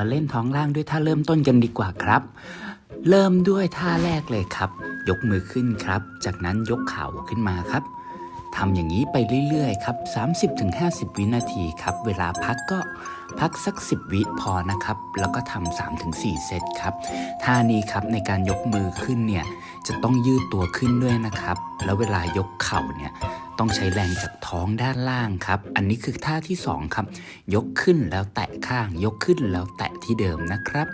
มาเล่นท้องล่างด้วยท่าเริ่มต้นกันดีกว่าครับ เริ่มด้วยท่าแรกเลยครับ ยกมือขึ้นครับ จากนั้นยกเข่าขึ้นมาครับทำอย่างนี้ไปเรื่อยๆครับ 30-50 วินาทีครับ เวลาพักก็พักสัก 10 วิพอนะครับ แล้วก็ทำ3-4 เซตครับ ท่านี้ครับในการยกมือขึ้นเนี่ย จะต้องยืดตัวขึ้นด้วยนะครับ แล้วเวลายกเข่าเนี่ย ต้องใช้แรงจากท้องด้านล่างครับ อันนี้คือท่าที่สองครับ ยกขึ้นแล้วแตะข้าง ยกขึ้นแล้วแตะที่เดิมนะครับ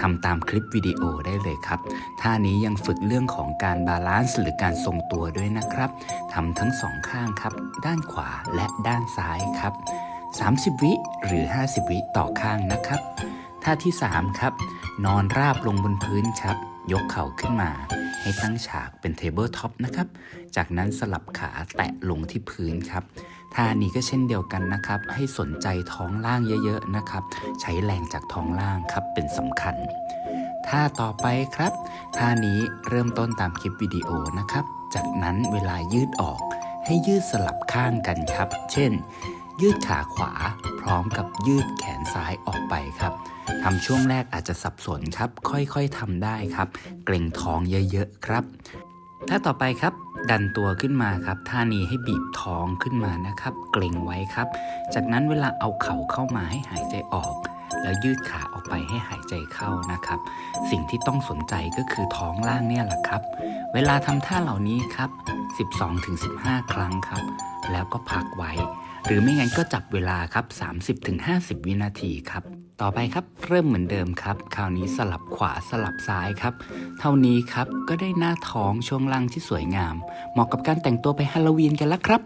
ทำตามคลิปวิดีโอได้เลยครับ ท่านี้ยังฝึกเรื่องของการบาลานซ์หรือการทรงตัวด้วยนะครับทำทั้งสองข้างครับ ด้านขวาและด้านซ้ายครับ 30 วิหรือ 50 วิต่อข้างนะครับ ท่าที่ 3 ครับ นอนราบลงบนพื้นครับ ยกเข่าขึ้นมา ให้ตั้งฉากเป็นเทเบิลท็อปนะครับ จากนั้นสลับขาแตะลงที่พื้นครับท่านี้ก็เช่นเดียวกันนะครับ ให้สนใจท้องล่างเยอะๆนะครับ ใช้แรงจากท้องล่างครับเป็นสำคัญท่าต่อไปครับท่านี้เริ่มต้นตามคลิปวิดีโอนะครับ จากนั้นเวลายืดออก ให้ยืดสลับข้างกันครับ เช่น ยืดขาขวาพร้อมกับยืดแขนซ้ายออกไปครับ ทำช่วงแรกอาจจะสับสนครับ ค่อยๆทำได้ครับ เกรงท้องเยอะๆครับท่าต่อไปครับ ดันตัวขึ้นมาครับท่านี้ให้บีบท้องขึ้นมานะครับ เกรงไว้ครับ จากนั้นเวลาเอาเข่าเข้ามาให้หายใจออก แล้วยืดขาออกไปให้หายใจเข้านะครับ สิ่งที่ต้องสนใจก็คือท้องล่างเนี่ยแหละครับ เวลาทำท่าเหล่านี้ครับ 12-15 ครั้งครับ แล้วก็พักไว้ หรือไม่งั้นก็จับเวลาครับ 30-50 วินาทีครับ ต่อไปครับเริ่มเหมือนเดิมครับ คราวนี้สลับขวาสลับซ้ายครับ เท่านี้ครับก็ได้หน้าท้องช่วงล่างที่สวยงาม เหมาะกับการแต่งตัวไปฮาโลวีนกันแล้วครับ